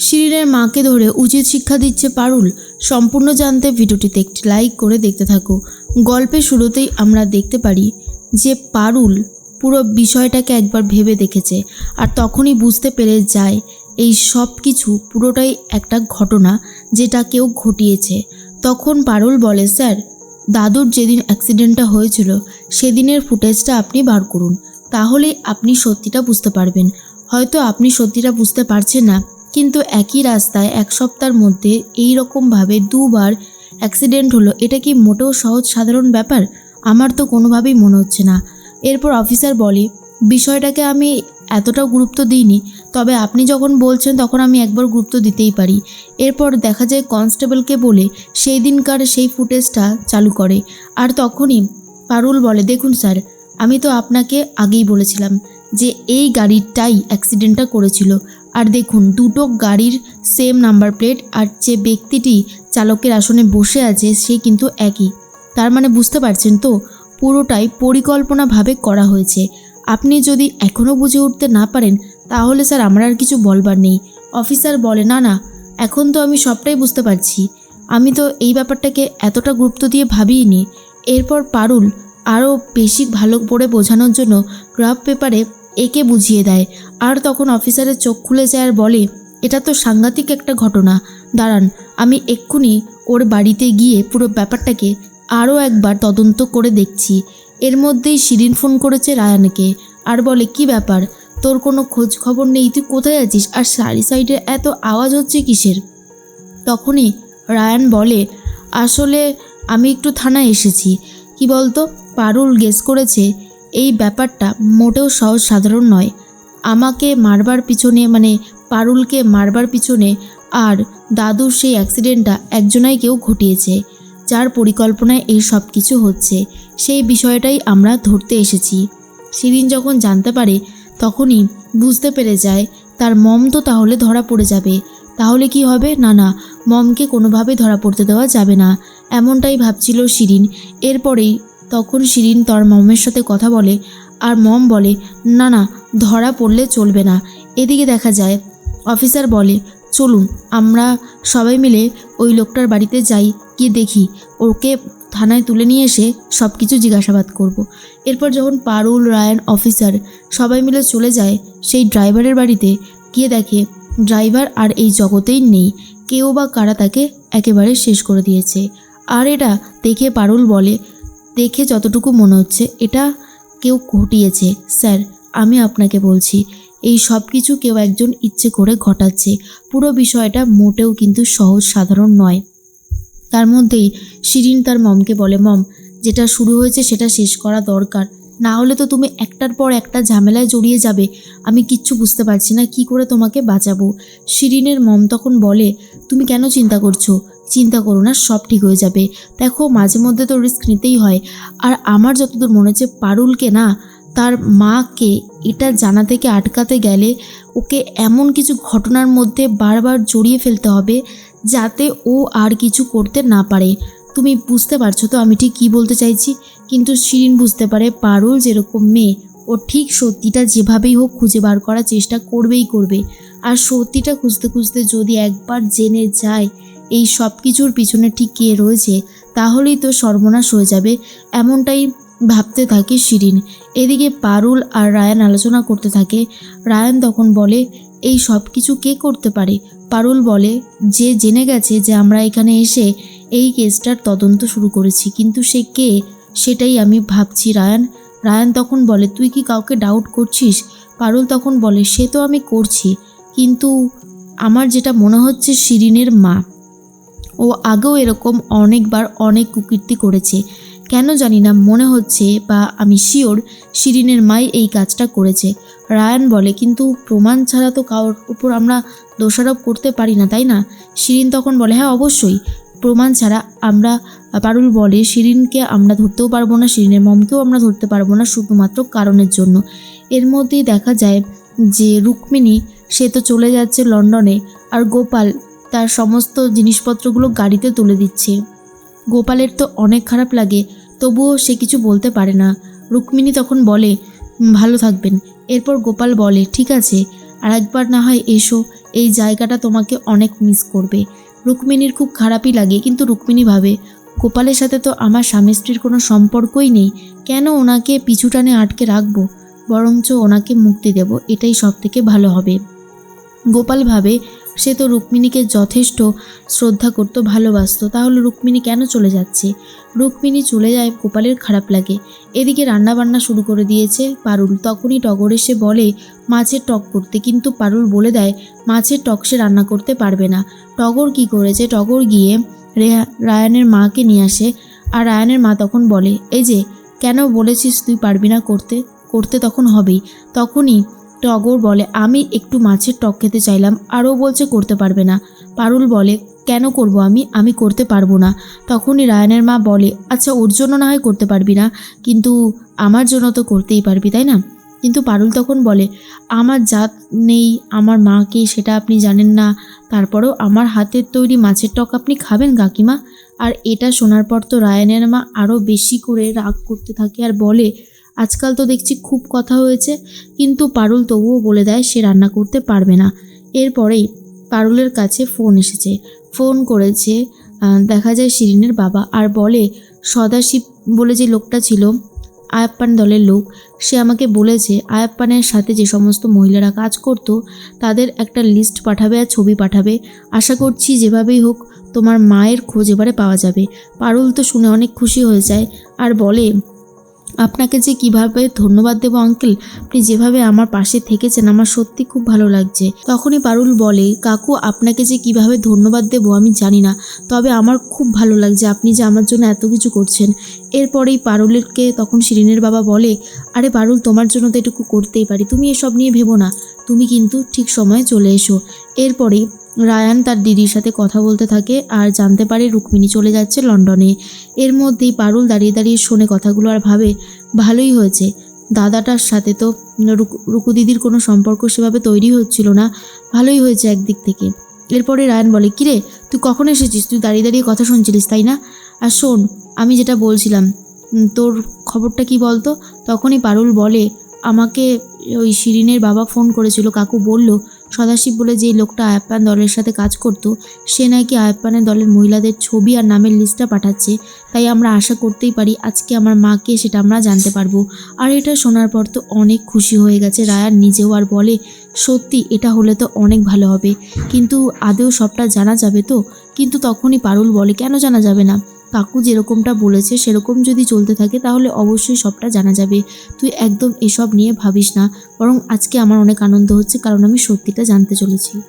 শিরিনের মাকে ধরে উচিত শিক্ষা দিচ্ছে পারুল। সম্পূর্ণ জানতে ভিডিওটিতে একটি লাইক করে দেখতে থাকো। গল্পের শুরুতেই আমরা দেখতে পারি যে পারুল পুরো বিষয়টাকে একবার ভেবে দেখেছে আর তখনই বুঝতে পেরে যায় এই সব কিছু পুরোটাই একটা ঘটনা যেটা কেউ ঘটিয়েছে। তখন পারুল বলে, স্যার, দাদুর যেদিন অ্যাক্সিডেন্টটা হয়েছিল, সেদিনের ফুটেজটা আপনি বার করুন। তাহলেই আপনি সত্যিটা বুঝতে পারবেন। হয়তো আপনি সত্যিটা বুঝতে পারছেন না, কিন্তু একই রাস্তায় এক সপ্তাহের মধ্যে এই রকমভাবে দুবার অ্যাক্সিডেন্ট হলো, এটা কি মোটেও সহজ সাধারণ ব্যাপার? আমার তো কোনোভাবেই মনে হচ্ছে না। এরপর অফিসার বলে, বিষয়টাকে আমি এতটা গুরুত্ব দিইনি, তবে আপনি যখন বলছেন তখন আমি একবার গুরুত্ব দিতেই পারি। এরপর দেখা যায় কনস্টেবলকে বলে, সেই দিনকার সেই ফুটেজটা চালু করে। আর তখনই পারুল বলে, দেখুন স্যার আমি তো আপনাকে আগেই বলেছিলাম। যে এই গাড়িটাই অ্যাক্সিডেন্টটা করেছিল। আর দেখুন, দুটো গাড়ির সেম নাম্বার প্লেট আর যে ব্যক্তিটি চালকের আসনে বসে আছে, সে কিন্তু একই। তার মানে বুঝতে পারছেন তো? পুরোটাই পরিকল্পনাভাবে করা হয়েছে। আপনি যদি এখনও বুঝে উঠতে না পারেন, তাহলে স্যার আমার আর কিছু বলবার নেই। অফিসার বলে, না না, এখন তো আমি সবটাই বুঝতে পারছি। আমি তো এই ব্যাপারটাকে এতটা গুরুত্ব দিয়ে ভাবিনি এরপর পারুল আরও বেশি ভালো করে বোঝানোর জন্য গ্রাফ পেপারে একে বুঝিয়ে দেয়। আর তখন অফিসারের চোখ খুলে যায় আর বলে, এটা তো সাংঘাতিক একটা ঘটনা। দাঁড়ান, আমি এক্ষুনি ওর বাড়িতে গিয়ে পুরো ব্যাপারটাকে আরও একবার তদন্ত করে দেখছি। এর মধ্যেই শিরিন ফোন করেছে রায়ানকে আর বলে, কি ব্যাপার? তোর কোনো খোঁজ খবর নেই? তুই কোথায় আছিস? আর সারি সাইডে এত আওয়াজ হচ্ছে কিসের? তখনই রায়ান বলে, আসলে আমি একটু থানায় এসেছি। কি বলতো? পারুল গেস করেছে, এই ব্যাপারটা মোটেও সহজ সাধারণ নয়। আমাকে মারবার পিছনে মানে পারুলকে মারবার পিছনে আর দাদুর সেই অ্যাক্সিডেন্টটা একজনাই কেউ ঘটিয়েছে, যার পরিকল্পনায় এই সব কিছু হচ্ছে। সেই বিষয়টাই আমরা ধরতে এসেছি। সেদিন যখন জানতে পারে, তখনই বুঝতে পেরে যায়, তার মম তো তাহলে ধরা পড়ে যাবে। তাহলে কি হবে? না না, মমকে কোনোভাবে ধরা পড়তে দেওয়া যাবে না। এমনটাই ভাবছিল শিরিন। এরপরেই তখন শিরিন তার মমের সাথে কথা বলে আর মম বলে, না না, ধরা পড়লে চলবে না। এদিকে দেখা যায়, অফিসার বলে, চলুন, আমরা সবাই মিলে ওই লোকটার বাড়িতে যাই, গিয়ে দেখি। ওকে থানায় তুলে নিয়ে এসে সব কিছু জিজ্ঞাসাবাদ করব। এরপর যখন পারুল, রায়ান, অফিসার সবাই মিলে চলে যায় সেই ড্রাইভারের বাড়িতে, গিয়ে দেখে ড্রাইভার আর এই জগতেই নেই। কেউ বা কারা তাকে একেবারে শেষ করে দিয়েছে। আর এটা দেখে পারুল বলে দেখে যতটুকু মনে হচ্ছে, এটা কেউ ঘটিয়েছে। স্যার, আমি আপনাকে বলছি, এই সব কিছু কেউ একজন ইচ্ছে করে ঘটাচ্ছে। পুরো বিষয়টা মোটেও কিন্তু সহজ সাধারণ নয়। তার মধ্যেই শিরিন তার মমকে বলে, মম, যেটা শুরু হয়েছে সেটা শেষ করা দরকার। না হলে তো তুমি একটার পর একটা ঝামেলায় জড়িয়ে যাবে। আমি কিচ্ছু বুঝতে পারছি না, কি করে তোমাকে বাঁচাবো? শিরিনের মম তখন বলে, তুমি কেন চিন্তা করছ? চিন্তা করো না, সব ঠিক হয়ে যাবে। দেখো, মাঝে মধ্যে তো রিস্ক নিতেই হয়। আর আমার যতদূর মনে হচ্ছে, পারুলকে না, তার মাকে এটা জানা থেকে আটকাতে গেলে ওকে এমন কিছু ঘটনার মধ্যে বারবার জড়িয়ে ফেলতে হবে, যাতে ও আর কিছু করতে না পারে। তুমি বুঝতে পারছ তো আমি ঠিক কী বলতে চাইছি? কিন্তু শিরিন বুঝতে পারে, পারুল যেরকম মেয়ে, ও ঠিক সত্যিটা যেভাবেই হোক খুঁজে বার করার চেষ্টা করবেই করবে। আর সত্যিটা খুঁজতে খুঁজতে যদি একবার জেনে যায় এই সব কিছুর পিছনে ঠিক কে রয়েছে তাহলেই তো সর্বনাশ হয়ে যাবে, এমনটাই ভাবতে থাকে শিরিন। এদিকে পারুল আর রায়ান আলোচনা করতে থাকে। রায়ান তখন বলে, এই সব কিছু কে করতে পারে? পারুল বলে, যে জেনে গেছে যে আমরা এখানে এসে এই কেসটার তদন্ত শুরু করেছি, কিন্তু সে কে? সেটাই আমি ভাবছি রায়ান। রায়ান তখন বলে, তুই কি কাউকে ডাউট করছিস? পারুল তখন বলে, সে তো আমি করছি, কিন্তু আমার যেটা মনে হচ্ছে শিরিনের মা। ও আগেও এরকম অনেকবার অনেক কুকীর্তি করেছে। কেন জানি না, মনে হচ্ছে বা আমি শিওর শিরিনের মাই এই কাজটা করেছে। রায়ান বলে, কিন্তু প্রমাণ ছাড়া তো কারোর উপর আমরা দোষারোপ করতে পারি না, তাই না? শিরিন তখন বলে হ্যাঁ অবশ্যই। প্রমাণ ছাড়া আমরা, পারুল বলে, শিরিনকে আমরা ধরতেও পারব না, শিরিনের মমকেও আমরা ধরতে পারব না, শুধুমাত্র কারণের জন্য। এর মধ্যেই দেখা যায় যে রুক্মিণী, সে তো চলে যাচ্ছে লন্ডনে, আর গোপাল তার সমস্ত জিনিসপত্রগুলো গাড়িতে তুলে দিচ্ছে। গোপালের তো অনেক খারাপ লাগে, তবুও সে কিছু বলতে পারে না। রুক্মিণী তখন বলে ভালো থাকবেন। এরপর গোপাল বলে, ঠিক আছে আর একবার না হয় এসো, এই জায়গাটা তোমাকে অনেক মিস করবে। রুক্মিণীর খুব খারাপই লাগে, কিন্তু রুক্মিণী ভাবে, গোপালের সাথে তো আমার স্বামী স্ত্রীর কোনো সম্পর্কই নেই, কেন ওনাকে পিছু টানে আটকে রাখব? বরঞ্চ ওনাকে মুক্তি দেব, এটাই সব থেকে ভালো হবে। গোপাল ভাবে সে তো রুক্মিণীকে যথেষ্ট শ্রদ্ধা করতো, ভালোবাসতো। তাহলে রুক্মিণী কেন চলে যাচ্ছে? রুক্মিণী চলে যায় গোপালের খারাপ লাগে। এদিকে রান্না বান্না শুরু করে দিয়েছে পারুল। তখনই টগর এসে বলে, মাছের টক করতে। কিন্তু পারুল বলে দেয়, মাছের টক সে রান্না করতে পারবে না। টগর কি করেছে? টগর গিয়ে রেহা, রায়ানের মাকে নিয়ে আসে। আর রায়ানের মা তখন বলে, এই যে, কেন বলেছিস তুই পারবি না করতে? করতে তখন হবেই। তখনই টগর বলে, আমি একটু মাছের টক খেতে চাইলাম আরও বলছে করতে পারবে না। পারুল বলে, কেন করব আমি? আমি করতে পারব না। তখনই রায়ানের মা বলে আচ্ছা ওর জন্য না হয় করতে পারবি না, কিন্তু আমার জন্য তো করতেই পারবি, তাই না? কিন্তু পারুল তখন বলে, আমার জাত নেই, আমার মা কি সেটা আপনি জানেন না? তারপরেও আমার হাতের তৈরি মাছের টক আপনি খাবেন কাকিমা? আর এটা শোনার পর তো রায়ানের মা আরও বেশি করে রাগ করতে থাকে আর বলে আজকাল তো দেখছি খুব কথা হয়েছে, কিন্তু পারুল তবুও বলে দেয় সে রান্না করতে পারবে না। এরপরেই পারুলের কাছে ফোন এসেছে। ফোন করেছে দেখা যায় শিরিনের বাবা আর বলে, সদাশিব বলে যে লোকটা ছিল, আয়াপ্পান দলের লোক, সে আমাকে বলেছে আয়াপ্পানের সাথে যে সমস্ত মহিলারা কাজ করতো, তাদের একটা লিস্ট পাঠাবে আর ছবি পাঠাবে। আশা করছি যেভাবেই হোক, তোমার মায়ের খোঁজ এবারে পাওয়া যাবে। পারুল তো শুনে অনেক খুশি হয়ে যায় আর বলে আপনাকে যে কীভাবে ধন্যবাদ দেবো আঙ্কেল আপনি যেভাবে আমার পাশে থেকেছেন, আমার সত্যি খুব ভালো লাগছে। তখনই পারুল বলে, কাকু, আপনাকে যে কীভাবে ধন্যবাদ দেবো, আমি জানি না। তবে আমার খুব ভালো লাগছে আপনি যে আমার জন্য এত কিছু করছেন। এরপরেই পারুলকে তখন শিরিনের বাবা বলে, আরে পারুল তোমার জন্য তো এটুকু করতেই পারি। তুমি এসব নিয়ে ভেবো না। তুমি কিন্তু ঠিক সময়ে চলে এসো। এরপরেই রায়ান তার দিদির সাথে কথা বলতে থাকে আর জানতে পারে রুক্মিণী চলে যাচ্ছে লন্ডনে। এর মধ্যেই পারুল দাঁড়িয়ে দাঁড়িয়ে শোনে কথাগুলো আর ভাবে, ভালোই হয়েছে। দাদাটার সাথে তো রুকু দিদির কোনো সম্পর্ক সেভাবে তৈরি হচ্ছিল না। ভালোই হয়েছে একদিক থেকে। এরপরে রায়ান বলে, কিরে, তুই কখন এসেছিস? তুই দাঁড়িয়ে দাঁড়িয়ে কথা শুনছিলিস, তাই না? আর শোন, আমি যেটা বলছিলাম তোর খবরটা কি বলতো? তখনই পারুল বলে, আমাকে ওই শিরিনের বাবা ফোন করেছিল, কাকু বলল সদাশিব বলে, যেই লোকটা আয়াপ্পান দলের সাথে কাজ করতো, সে নাকি আয়াপ্পানের দলের মহিলাদের ছবি আর নামের লিস্টটা পাঠাচ্ছে। তাই আমরা আশা করতেই পারি আজকে আমার মাকে সেটা আমরা জানতে পারব। আর এটা শোনার পর তো অনেক খুশি হয়ে গেছে রায়ান। নিজেও আর বলে, সত্যি, এটা হলে তো অনেক ভালো হবে। কিন্তু আদেও সবটা জানা যাবে তো? কিন্তু তখনই পারুল বলে, কেন জানা যাবে না? কাকু যেরকমটা বলেছে, সেরকম যদি চলতে থাকে, তাহলে অবশ্যই সবটা জানা যাবে। তুই একদম এসব নিয়ে ভাবিস না। বরং আজকে আমার অনেক আনন্দ হচ্ছে, কারণ আমি সত্যিটা জানতে চলেছি।